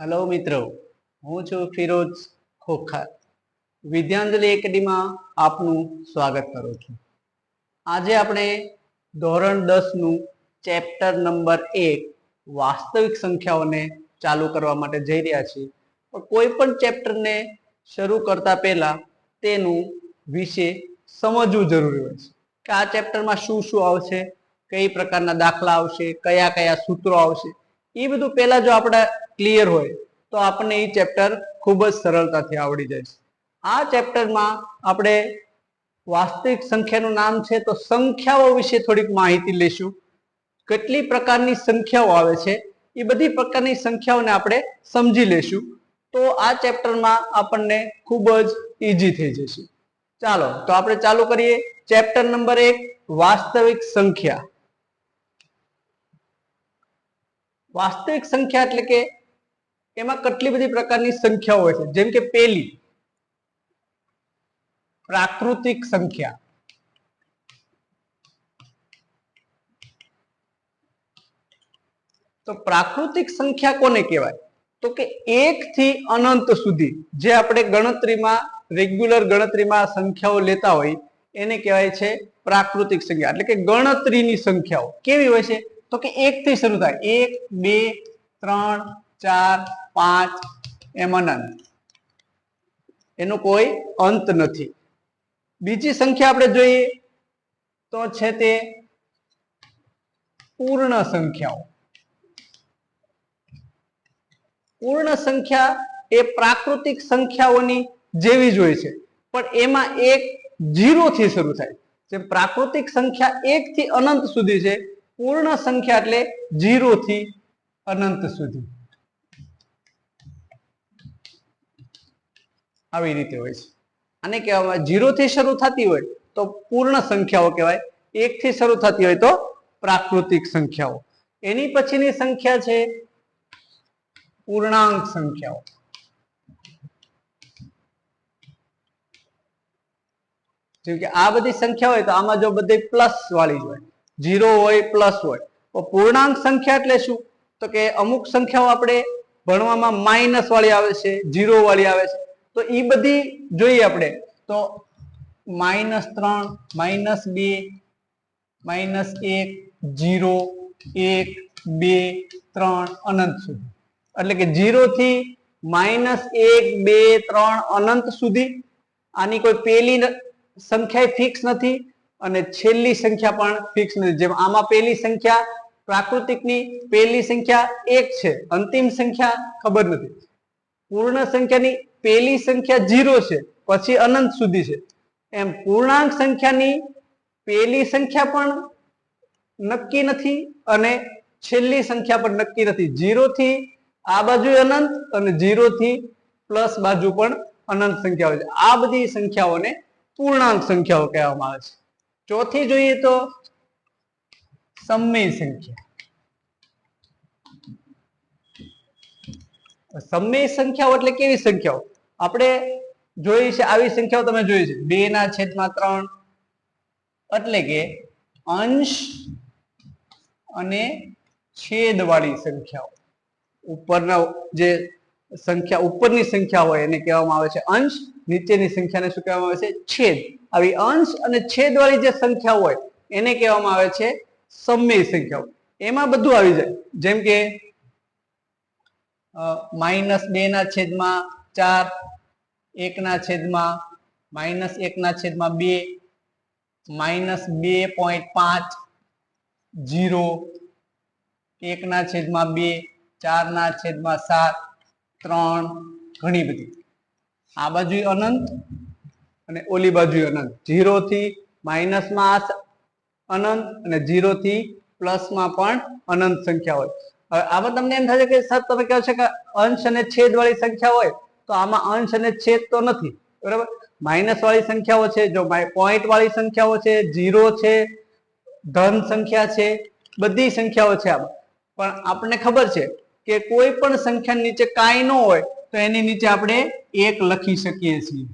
Hello મિત્રો, હું છું ફિરોજ ખોખર. વિદ્યાંજલિ એકેડમીમાં આપનું સ્વાગત કરું છું. આજે આપણે ધોરણ દસનું ચેપ્ટર નંબર એક વાસ્તવિક સંખ્યાઓને ચાલુ કરવા માટે જઈ રહ્યા છીએ. કોઈ પણ ચેપ્ટરને શરૂ કરતા પહેલા તેનું વિશે સમજવું જરૂરી હોય છે. કે આ ચેપ્ટરમાં શું શું આવશે કઈ પ્રકારના દાખલા આવશે, કયા કયા સૂત્રો આવશે, એ બધું પહેલા જો આપણે ક્લિયર હોય, તો આપણને એ ચેપ્ટર ખૂબ જ સરળતાથી આવડી જાય આ ચેપ્ટરમાં આપણે વાસ્તવિક સંખ્યાનું નામ છે, તો સંખ્યાઓ વિશે થોડીક માહિતી લઈશું. કેટલી પ્રકારની સંખ્યાઓ આવે છે, એ બધી પ્રકારની સંખ્યાઓને આપણે સમજી લેશું તો આ ચેપ્ટરમાં આપણને ખૂબ જ ઈઝી થઈ જશે. ચાલો, તો આપણે ચાલુ કરીએ. ચેપ્ટર નંબર એક, વાસ્તવિક સંખ્યા. વાસ્તવિક સંખ્યા એટલે કે એમાં કેટલી બધી પ્રકારની સંખ્યાઓ હોય છે? જેમ કે પેલી, પ્રાકૃતિક સંખ્યા. તો પ્રાકૃતિક સંખ્યા કોને કહેવાય? તો કે એક થી અનંત સુધી જે આપણે ગણતરીમાં, રેગ્યુલર ગણતરીમાં સંખ્યાઓ લેતા હોય, એને કહેવાય છે પ્રાકૃતિક સંખ્યા. એટલે કે ગણતરીની સંખ્યાઓ. કેવી હોય છે? તો કે એક થી શરૂ થાય. એક, બે, ત્રણ, ચાર, પાંચ, એમ અનંત. એનો કોઈ અંત નથી. બીજી સંખ્યા આપણે જોઈએ તો છે તે પૂર્ણ સંખ્યાઓ. પૂર્ણ સંખ્યા એ પ્રાકૃતિક સંખ્યાઓની જેવી જ હોય છે. પણ એમાં એક જીરો થી શરૂ થાય. જેમ પ્રાકૃતિક સંખ્યા એક થી અનંત સુધી છે પૂર્ણ સંખ્યા એટલે જીરો થી અનંત સુધી. આવી રીતે હોય છે. આને કહેવામાં જીરો થી શરૂ થતી હોય તો પૂર્ણ સંખ્યાઓ કહેવાય. એક થી શરૂ થતી હોય તો પ્રાકૃતિક સંખ્યાઓ. એની પછીની સંખ્યા છે પૂર્ણાંક સંખ્યાઓ. જેમ કે આ બધી સંખ્યા હોય તો આમાં જો બધી પ્લસ વાળી હોય. જીરો હોય, પ્લસ હોય. તો પૂર્ણાંક સંખ્યા એટલે શું? તો કે અમુક સંખ્યાઓ આપણે ભણવામાં માઇનસ વાળી આવે છે જીરો વાળી આવે છે. તો એ બધી જોઈએ આપણે. તો માઇનસ ત્રણ માઇનસ બે માઇનસ એક જીરો એક, બે, ત્રણ, અનંત સુધી. એટલે કે જીરો થી માઇનસ એક, બે, ત્રણ, અનંત સુધી આની કોઈ પેલી સંખ્યા ફિક્સ નથી. અને છેલ્લી સંખ્યા પણ ફિક્સ નથી. જેમ આમાં પેલી સંખ્યા, પ્રાકૃતિકની પેલી સંખ્યા એક છે. અંતિમ સંખ્યા ખબર નથી. પૂર્ણ સંખ્યાની પેલી સંખ્યા જીરો છે. પછી અનંત સુધી છે. એમ પૂર્ણાંક સંખ્યાની પેલી સંખ્યા પણ નક્કી નથી અને છેલ્લી સંખ્યા પણ નક્કી નથી. જીરો થી આ બાજુ અનંત અને જીરો થી પ્લસ બાજુ પણ અનંત સંખ્યાઓ છે. આ બધી સંખ્યાઓને પૂર્ણાંક સંખ્યાઓ કહેવામાં આવે છે. ચોથી જોઈએ તો સમય સંખ્યા. સમય સંખ્યાઓ એટલે કેવી સંખ્યાઓ? આપણે જોઈ છે, આવી સંખ્યાઓ તમે જોઈ છે. બે ના છેદમાં ત્રણ એટલે કે અંશ અને છેદ વાળી સંખ્યાઓ. ઉપરના જે સંખ્યા, ઉપરની સંખ્યા હોય એને કહેવામાં આવે છે અંશ, નીચેની સંખ્યાને શું કહેવામાં આવે છે? છેદ. આવી અંશ અને છેદ વાળી જે સંખ્યા હોય એને કહેવામાં આવે છે સમય સંખ્યાઓ એમાં બધું આવી જાય. જેમ કે માઇનસ બે ના છેદમાં ચાર, એક ના છેદમાં માઇનસ એક ના છેદમાં બે, માઇનસ બે પોઈન્ટ પાંચ જીરો એક ના છેદમાં બે, ચાર ના છેદમાં સાત ત્રણ ઘણી બધી. આ બાજુ અનંત અને ઓલી બાજુ અનંત. જીરો થી માઇનસમાં અનંત અને જીરો થી પ્લસમાં પણ અનંત સંખ્યા હોય. હવે આમાં તમને એમ છે કે સાહેબ તમે કહો છો કે અંશ અને છેદ વાળી સંખ્યા હોય, તો આમાં અંશ અને છેદ તો નથી. બરાબર? માઇનસ વાળી સંખ્યાઓ છે, જો પોઈન્ટ વાળી સંખ્યાઓ છે જીરો છે, ધન સંખ્યા છે, બધી સંખ્યાઓ છે આમાં. પણ આપણને ખબર છે કે કોઈ પણ સંખ્યા નીચે કાંઈ ન હોય, તો એની નીચે આપણે એક લખી શકીએ છીએ.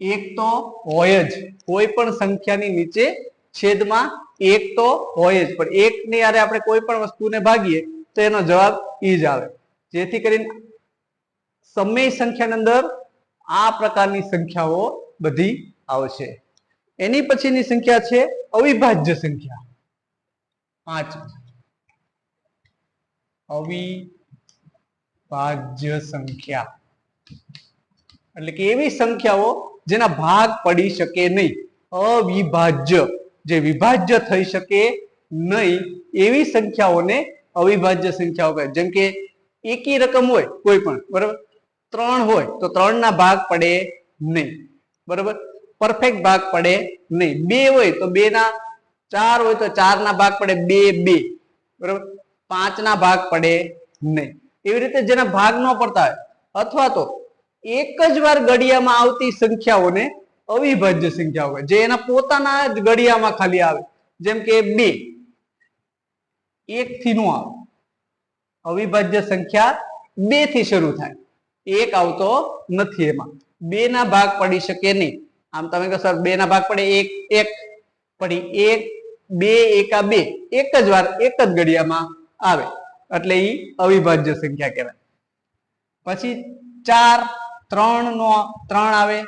એક તો હોય જ. કોઈ પણ સંખ્યાની નીચે છેદમાં એક તો હોય જ. પણ એક ની યારે આપણે કોઈ પણ વસ્તુને ભાગીએ, તો એનો જવાબ ઈ જ આવે. જેથી કરીને સમય સંખ્યાની અંદર આ પ્રકારની સંખ્યાઓ બધી આવશે. એની પછીની સંખ્યા છે અવિભાજ્ય સંખ્યા. પાંચ. અવિભાજ્ય સંખ્યા એટલે કે એવી સંખ્યાઓ જેના ભાગ પડી શકે નહીં. અવિભાજ્ય. જે વિભાજ્ય થઈ શકે નહીં, એવી સંખ્યાઓને અવિભાજ્ય સંખ્યાઓ કહે. જેમ કે એકી રકમ હોય કોઈ પણ, બરાબર? ત્રણ હોય તો ત્રણ ના ભાગ પડે નહીં, બરાબર? પરફેક્ટ ભાગ પડે નહીં. બે હોય તો બે ના ચાર હોય તો ચાર ના ભાગ પડે બે બે, બરાબર? પાંચ ના ભાગ પડે નહીં. એવી રીતે જેના ભાગ ન પડતા હોય, અથવા તો એક જ વાર ઘડિયામાં આવતી સંખ્યાઓને અવિભાજ્ય સંખ્યાઓ હોય જે એના પોતાના જ ઘડિયામાં ખાલી આવે. જેમ કે બે એક થી નું આવે. અવિભાજ્ય સંખ્યા બેથી શરૂ થાય. એક આવતો નથી એમાં. બે ના ભાગ પડી શકે નહીં. આમ તમે કહો, સર બે ના ભાગ પડે એક એક. પડી એક, બે, એકા, બે. એક જ વાર એક જ ઘડિયામાં આવે. એટલે એ અવિભાજ્ય સંખ્યા કહેવાય. પછી ચાર, ત્રણ નો, ત્રણ આવે.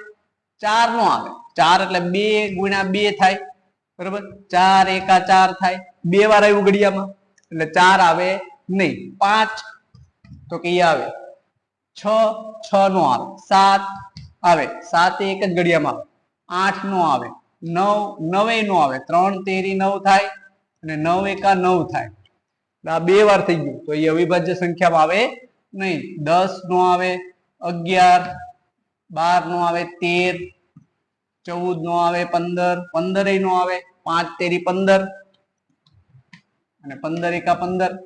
ચાર નો આવે. ચાર એટલે બે ગુણ્યા બે થાય. બરોબર? ચાર એકા ચાર થાય. બે વાર આવ્યું ઘડિયામાં એટલે ચાર આવે નહીં. પાંચ તો કે આવે. છ છ નો આવે. સાત આવે. સાત એક જ ઘડિયામાં આવે આઠ નો આવે. નવ, નવે નો આવે. ત્રણ તેરી નવ થાય. અને નવ એકા નવ થાય. આ બે વાર થઈ ગયું. તો એ અવિભાજ્ય સંખ્યામાં આવે નહીં. દસ નો આવે અગિયાર, બાર નો આવે તેર, ચૌદ નો આવે પંદર પંદર નો આવે પાંચ, તેરી પંદર અને પંદર એકા પંદર.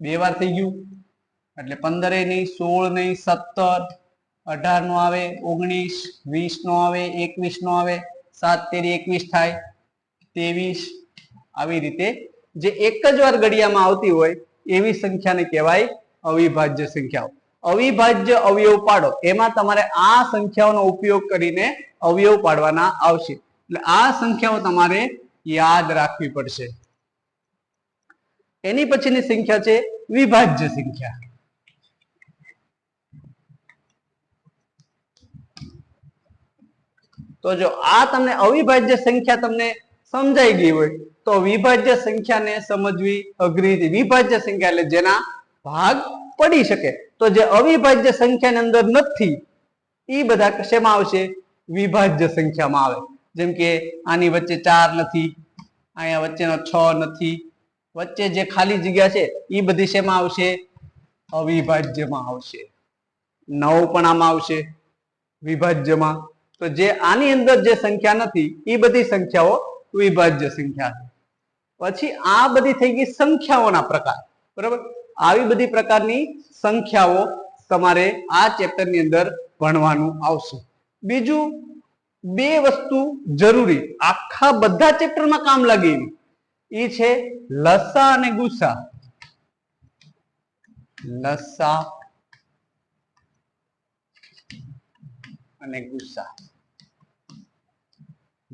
બે વાર થઈ ગયું. એટલે પંદર નહીં, સોળ નહીં, સત્તર, અઢાર નો આવે ઓગણીસ, વીસ નો આવે એકવીસ નો આવે સાત, તેરી એકવીસ થાય. ત્રેવીસ. આવી રીતે જે એક જ વાર ઘડિયામાં આવતી હોય, એવી સંખ્યાને કહેવાય અવિભાજ્ય સંખ્યાઓ. અવિભાજ્ય અવયવ પાડો, એમાં તમારે આ સંખ્યાઓનો ઉપયોગ કરીને અવયવ પાડવાના આવશે. એટલે આ સંખ્યાઓ તમારે યાદ રાખવી પડશે. એની પછીની સંખ્યા છે વિભાજ્ય સંખ્યા. તો જો આ તમને અવિભાજ્ય સંખ્યા તમને સમજાઈ ગઈ હોય તો વિભાજ્ય સંખ્યાને સમજવી અઘરી વિભાજ્ય સંખ્યા એટલે જેના ભાગ પડી શકે. તો જે અવિભાજ્ય સંખ્યાની અંદર નથી એ બધા શેમાં આવશે? વિભાજ્ય સંખ્યામાં આવે. જેમ કે આની વચ્ચે ચાર નથી, અહીંયા વચ્ચેનો છ નથી, વચ્ચે જે ખાલી જગ્યા છે એ બધી શેમાં આવશે? અવિભાજ્યમાં આવશે. નવ પણ આમાં આવશે વિભાજ્યમાં. તો જે આની અંદર જે સંખ્યા નથી એ બધી સંખ્યાઓ વિભાજ્ય સંખ્યા પછી આ બધી થઈ ગઈ સંખ્યાઓના પ્રકાર. બરાબર? આવી બધી પ્રકારની સંખ્યાઓ તમારે આ ચેપ્ટરની અંદર ભણવાનું આવશે. બીજું, બે વસ્તુ જરૂરી. આખા બધા ચેપ્ટરમાં કામ લાગે એવી. એ છે લસા અને ગુસા લસા અને ગુસા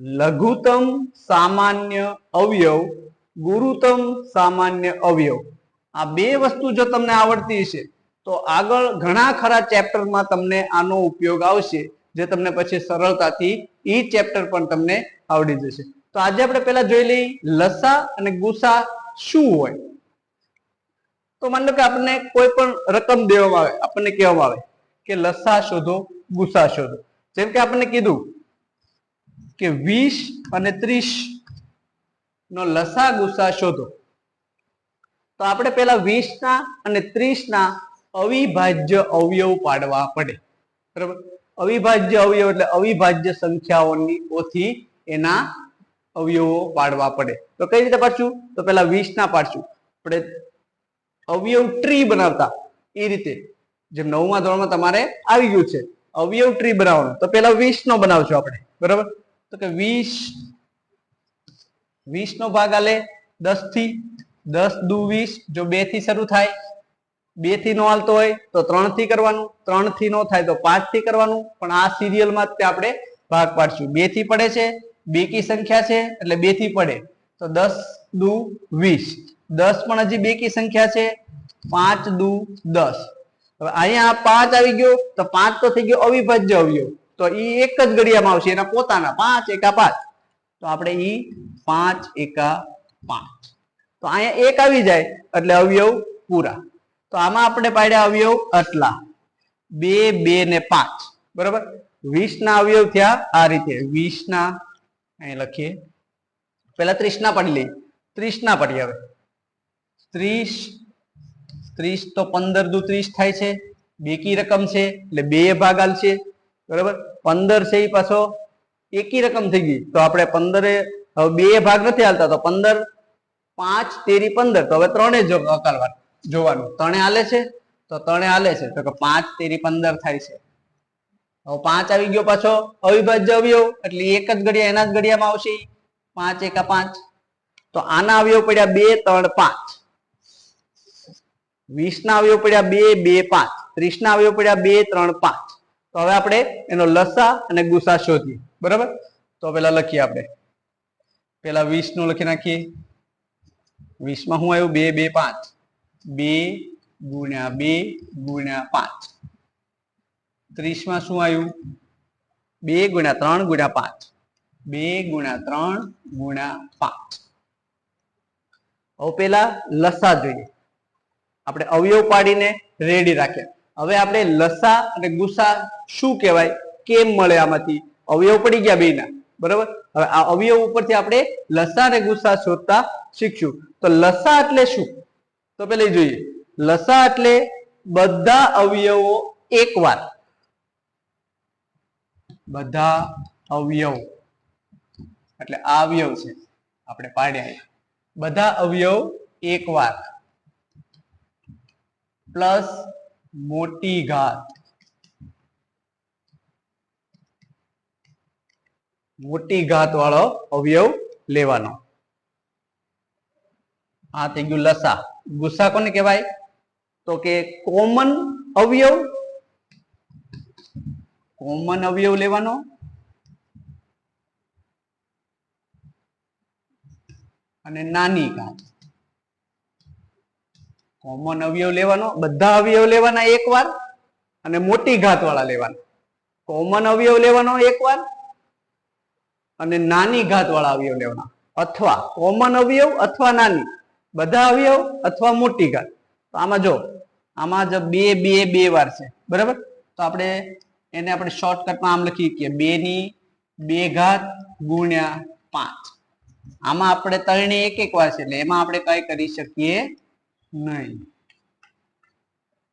લઘુત્તમ સામાન્ય અવયવ, ગુરુત્તમ સામાન્ય અવયવ. આ બે વસ્તુ જો તમને આવડતી હશે, તો આગળ ઘણા ખરા ચેપ્ટરમાં તમને આનો ઉપયોગ આવશે, જે તમને પછી સરળતાથી ઈ ચેપ્ટર પણ તમને આવડી જશે. તો આજે આપણે પહેલા જોઈ લઈ લસા અને ગુસા શું હોય. તો માની લો કે આપણને કોઈ પણ રકમ દેવામાં આવે, આપણને કહેવામાં આવે કે લસા શોધો, ગુસા શોધો. જેમ કે આપણને કીધું કે વીસ અને ત્રીસ નો લસા ગુસા શોધો. તો આપણે પેલા વીસ ના અને ત્રીસ ના અવિભાજ્ય અવયવ પાડવા પડે. બરાબર? અવિભાજ્ય અવયવ એટલે અવિભાજ્ય સંખ્યાઓની ઓથી એના અવયવો પાડવા પડે. તો કઈ રીતે પાડશું? તો પેલા વીસ ના પાડશું. આપણે અવયવ ટ્રી બનાવતા. એ રીતે. જેમ નવમા ધોરણમાં તમારે આવી ગયું છે. અવયવ ટ્રી બનાવવાનું. તો પેલા વીસ નો બનાવશું આપણે. બરાબર? તો કે વીસ. વીસ નો ભાગ આલે દસથી દસ દુ વીસ, જો બેથી શરૂ થાય બેથી નો હાલતો હોય તો ત્રણથી કરવાનું ત્રણથી નો થાય તો પાંચથી કરવાનું, પણ આ સિરિયલમાં જ આપણે ભાગ પાડશું. બેથી પડે છે, બેકી સંખ્યા છે, એટલે બેથી પડે. તો દસ દુ વીસ. દસ પણ હજી બેકી સંખ્યા છે, પાંચ દુ દસ. હવે અહીંયા પાંચ આવી ગયો, તો પાંચ તો થઈ ગયો અવિભાજ્ય અવયવ. તો ઈ એક જ ઘડિયામાં આવશે. એના પોતાના પાંચ, એકા પાંચ. તો આપણે ઈ પાંચ, એકા પાંચ. તો અહીંયા એક આવી જાય એટલે અવયવ પૂરા. તો આમાં આપણે પાડ્યા અવયવ આટલા. બે બે ને પાંચ. બરાબર? વીસ ના અવયવ થયા આ રીતે. વીસ ના અહીં લખીએ. પેલા ત્રીસ ના પડી લઈએ. ત્રીસ ના પડી હવે. ત્રીસ ત્રીસ તો પંદર દુ ત્રીસ થાય છે. બેકી રકમ છે. એટલે બે ભાગ આલશે બરાબર? પંદર છે એ પાછો એકી રકમ થઈ ગઈ. તો આપણે પંદરે, હવે બે ભાગ નથી હાલતા, તો પંદર, પાંચ, તેરી, પંદર. તો હવે ત્રણે જો અકાલવા જોવાનું. ત્રણે હાલે છે? તો ત્રણે હાલે છે. તો કે પાંચ, તેરી, પંદર થાય છે. હવે પાંચ આવી ગયો પાછો અવિભાજ્ય અવયવ, એટલે એક જ ઘડિયા એના જ ઘડિયામાં આવશે. પાંચ, એકા પાંચ. તો આના અવયવ પડ્યા બે, ત્રણ, પાંચ. વીસ ના અવયવ પડ્યા બે બે, પાંચ. ત્રીસ ના અવયવ પડ્યા બે, ત્રણ, પાંચ. તો હવે આપણે એનો લસા અને ગુસા શોધીએ. બરાબર? તો પેલા લખીએ આપણે. પેલા વીસનું લખી નાખીએ. વીસમાં શું આવ્યું? બે બે, પાંચ. બે ગુણ્યા બે ગુણ્યા પાંચ. ત્રીસમાં શું આવ્યું? બે ગુણ્યા ત્રણ ગુણ્યા પાંચ. બે ગુણ્યા ત્રણ ગુણ્યા પાંચ. હવે પેલા લસા જોઈએ. આપણે અવયવ પાડીને રેડી રાખ્યા હવે આપણે લસા અને ગુસા શું કહેવાય? કેમ મળે આમાંથી? અવયવ પડી ગયા બેના બરાબર? હવે આ અવયવ ઉપરથી આપણે લસા અને ગુસા શોધતા શીખશું. તો લસા એટલે શું? તો પેલા જોઈએ. લસા એટલે બધા અવયવો એકવાર. બધા અવયવ. એટલે આ અવયવ છે. આપણે પાડ્યા બધા અવયવ એકવાર. પ્લસ મોટી ઘાત. મોટી ઘાત વાળો અવયવ લેવાનો. આ થઈ ગયું લસા. ગુસ્સા કોને કહેવાય? તો કે કોમન અવયવ. કોમન અવયવ લેવાનો. અને નાની ઘાત. કોમન અવયવ લેવાનો, બધા અવયવ લેવાના એકવાર અને મોટી ઘાત વાળા લેવાના. કોમન અવયવ લેવાનો એકવાર અને નાની ઘાત વાળા અવયવ લેવાના. અથવા કોમન અવયવ અથવા નાની. બધા અવયવ અથવા મોટી ઘાત. તો આમાં જો આમાં જો બે બે બે વાર છે. બરાબર? તો આપણે એને આપણે શોર્ટકટમાં આમ લખી કે બે ની બે ઘાત ગુણ્યા પાંચ. આમાં આપણે ત્રણે એક એક વાર છે, એટલે એમાં આપણે કઈ કરી શકીએ નહીં.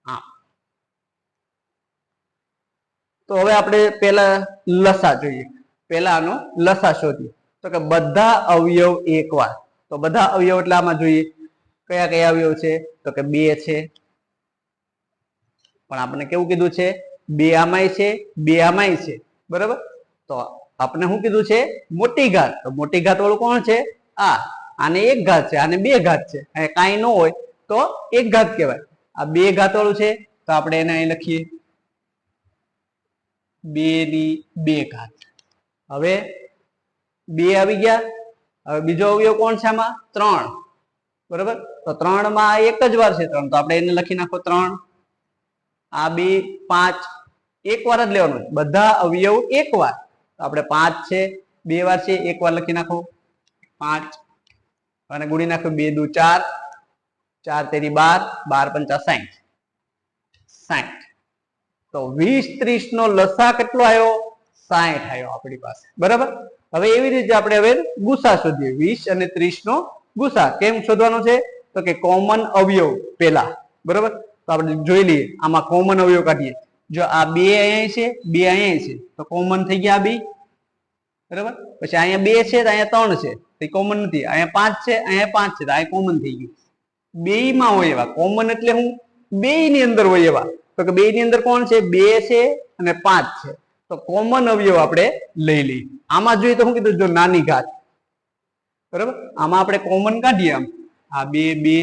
હા. તો હવે આપણે પેલા લસા જોઈએ. પેલા આનો લસા શોધીએ. તો કે બધા અવયવ એકવાર તો બધા અવયવ એટલે આમાં જોઈએ. કયા કયા અવયવ છે? તો કે બે છે. પણ આપણે કેવું કીધું છે? બે આમાંય છે, બે આમાંય છે. બરાબર? તો આપણે શું કીધું છે? મોટી ઘાત. તો મોટી ઘાત વાળું કોણ છે? આ. આને એક ઘાત છે, આને બે ઘાત છે. કાંઈ ન હોય. તો એક ઘાત કહેવાય. આ બે ઘાત વાળું છે, તો આપણે એને અહીં લખીએ. બે ની બે ઘાત. હવે બે આવી ગયા. હવે બીજો અવયવ કોણ છે આમાં? ત્રણ. બરોબર? તો ત્રણમાં એક જ વાર છે ત્રણ. તો આપણે એને લખી નાખો ત્રણ. આ બે, પાંચ. એક વાર જ લેવાનું બધા અવયવ એક વાર. તો આપણે પાંચ છે, બે વાર છે, એક વાર લખી નાખો. પાંચ. અને ગુણી નાખો બે દુ ચાર. ચાર તેરી બાર બાર પંચા સાઠ સાઠ તો વીસ ત્રીસ નો લસા કેટલો આવ્યો? સાઠ આવ્યો આપણી પાસે. બરાબર? હવે એવી રીતે આપણે હવે ગુસા શોધીએ. વીસ અને ત્રીસ નો ગુસા. કેમ શોધવાનો છે? તો કે કોમન અવયવ પેલા બરાબર? તો આપણે જોઈ લઈએ. આમાં કોમન અવયવ કાઢીએ. જો આ બે અહીંયા છે, બે અહીંયા છે, તો કોમન થઈ ગયા બે. બરાબર? પછી અહીંયા બે છે, તો અહીંયા ત્રણ છે. તો કોમન નથી. અહીંયા પાંચ છે, અહીંયા પાંચ છે, તો અહીંયા કોમન થઈ ગયું. બે માં હોય એવા. કોમન એટલે હું બે ની અંદર હોય એવા. તો કે બે ની અંદર કોણ છે? બે છે અને પાંચ છે. તો કોમન અવયવ આપણે લઈ લઈએ. આમાં જોઈએ તો શું કીધું, જો નાની ઘાત. બરાબર? આમાં આપણે કોમન કાઢીએ આમ. આ બે બે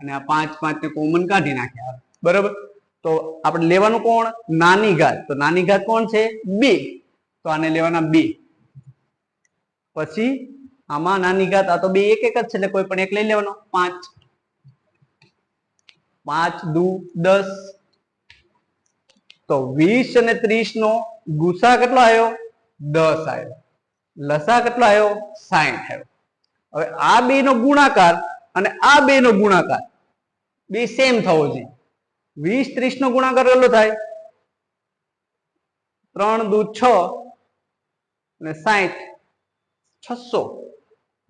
અને આ પાંચ પાંચ ને કોમન કાઢી નાખ્યા બરાબર? તો આપણે લેવાનું કોણ? નાની ઘાત. તો નાની ઘાત કોણ છે? બે. તો આને લેવાના બે. પછી આમાં નાની ઘાત, આ તો બે એક એક જ છે, એટલે કોઈ પણ એક લઈ લેવાનો. પાંચ. પાંચ, દુ, દસ. તો વીસ અને ત્રીસ નો ગુસા કેટલો આવ્યો? દસ આવ્યો. લસા કેટલો આવ્યો? સાઈઠ આવ્યો. હવે આ બે નો ગુણાકાર અને આ બે નો ગુણાકાર બે સેમ થવો જોઈએ. વીસ ત્રીસ નો ગુણાકાર કેટલો થાય? ત્રણ, દુ, છ અને સાઠ છસો.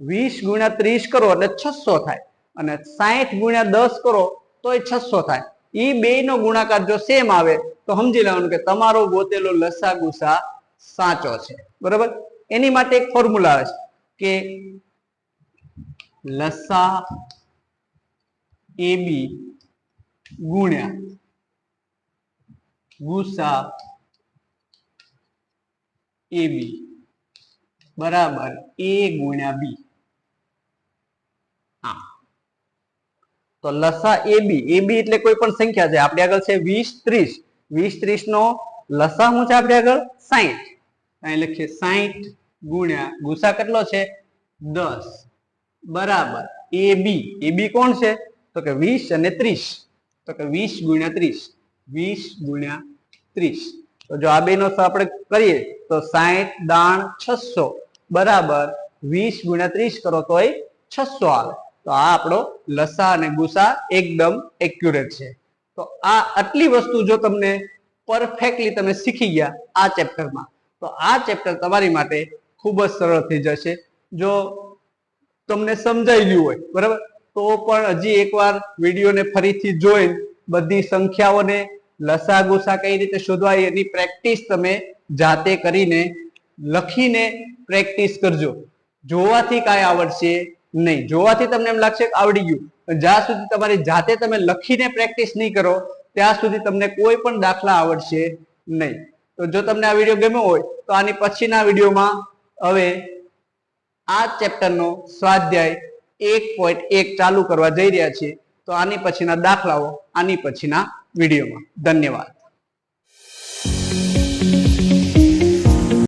વીસ ગુણ્યા ત્રીસ કરો એટલે છસો થાય. અને સાઠ ગુણ્યા દસ કરો તોય છસો થાય. એ બે નો ગુણાકાર જો સેમ આવે, તો સમજી લેવાનું કે તમારો ગોતેલો લસા ગુસા સાચો છે. બરોબર? એની માટે એક ફોર્મ્યુલા છે કે લસા એ બી ગુણ્યા ગુસા એ બી બરાબર એ ગુણ્યા બી હા તો લસા એ બી એ બી એટલે કોઈ પણ સંખ્યા છે. આપણે આગળ છે વીસ ત્રીસ. વીસ ત્રીસ નો લસા શું છે આપણે આગળ? સાહીઠ અહીં લખીએ સાહીઠ ગુણ્યા ગુસા કેટલો છે? દસ. બરાબર. એ બી એ બી કોણ છે? તો કે વીસ અને ત્રીસ. તો કે વીસ ગુણ્યા ત્રીસ. વીસ ગુણ્યા ત્રીસ. તો જો આ બે નો આપણે કરીએ, તો સાહીઠ દાણ છસો. બરાબર. વીસ ગુણ્યા ત્રીસ કરો તો એ છસો આવે. તો આ આપણો લસા અને ગુસા એકદમ એક્યુરેટ છે. તો આ આટલી વસ્તુ જો તમને પરફેક્ટલી તમે શીખી ગયા આ ચેપ્ટરમાં તો આ ચેપ્ટર તમારી માટે ખૂબ જ સરળ થઈ જશે. જો તમને સમજાઈ ગયું હોય, બરાબર? તો પણ હજી એકવાર વિડીયોને ફરીથી જોઈ બધી સંખ્યાઓને લસા ગુસા કઈ રીતે શોધવા એની પ્રેક્ટિસ તમે જાતે કરીને લખીને પ્રેક્ટિસ કરજો. જોવાથી કાંઈ આવડશે નહીં. જોવાથી તમને એમ લાગશે આવડી ગયું. જ્યાં સુધી તમારી જાતે તમે લખીને પ્રેક્ટિસ નહીં કરો, ત્યાં સુધી તમને કોઈ પણ દાખલા આવડશે નહીં. તો જો તમને આ વીડિયો ગમ્યો હોય, તો આની પછીના વિડીયોમાં હવે આ ચેપ્ટરનો સ્વાધ્યાય એક પોઈન્ટ એક ચાલુ કરવા જઈ રહ્યા છીએ. તો આની પછીના દાખલાઓ, આની પછીના વિડીયોમાં. ધન્યવાદ.